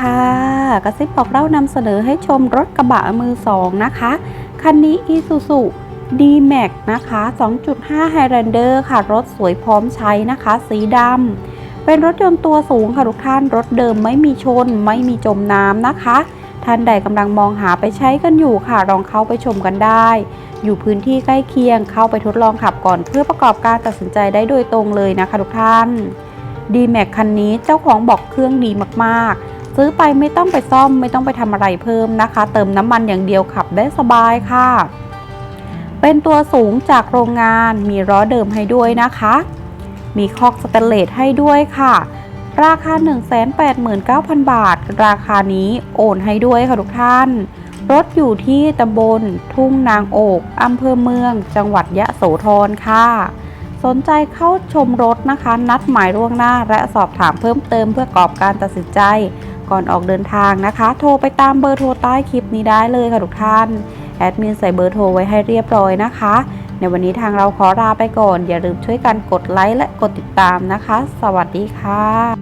ค่ะ กระซิบบอกเล่านำเสนอให้ชมรถกระบะมือสองนะคะ คันนี้ Isuzu D-Max นะคะ 2.5 Highlander ค่ะ รถสวยพร้อมใช้นะคะ สีดำ เป็นรถยนต์ตัวสูงค่ะทุกท่าน รถเดิมไม่มีชน ไม่มีจมน้ำนะคะ ท่านใดกำลังมองหาไปใช้กันอยู่ค่ะ ลองเข้าไปชมกันได้ อยู่พื้นที่ใกล้เคียง เข้าไปทดลองขับก่อนเพื่อประกอบการตัดสินใจได้โดยตรงเลยนะคะทุกท่าน D-Max คันนี้เจ้าของบอกเครื่องดีมากๆ ซื้อไปไม่ต้องไปซ่อมไม่ต้องไปทำอะไรเพิ่มนะคะ เติมน้ำมันอย่างเดียวขับได้สบายค่ะ เป็นตัวสูงจากโรงงานมีล้อเดิมให้ด้วยนะคะ มีคอกสแตนเลสให้ด้วยค่ะ ราคา 189,000 บาท ราคานี้โอนให้ด้วยค่ะทุกท่าน รถอยู่ที่ตำบล ทุ่งนางโอกอำเภอเมือง จังหวัดยะโสธรค่ะสนใจเข้าชมรถนะคะ นัดหมายล่วงหน้า และสอบถามเพิ่มเติมเพื่อกรอบการตัดสินใจ ก่อนออกเดินทางนะคะ โทรไปตามเบอร์โทรใต้คลิปนี้ได้เลยค่ะทุกท่าน แอดมินใส่เบอร์โทรไว้ให้เรียบร้อยนะคะ ในวันนี้ทางเราขอลาไปก่อน อย่าลืมช่วยกันกดไลค์และกดติดตามนะคะ สวัสดีค่ะ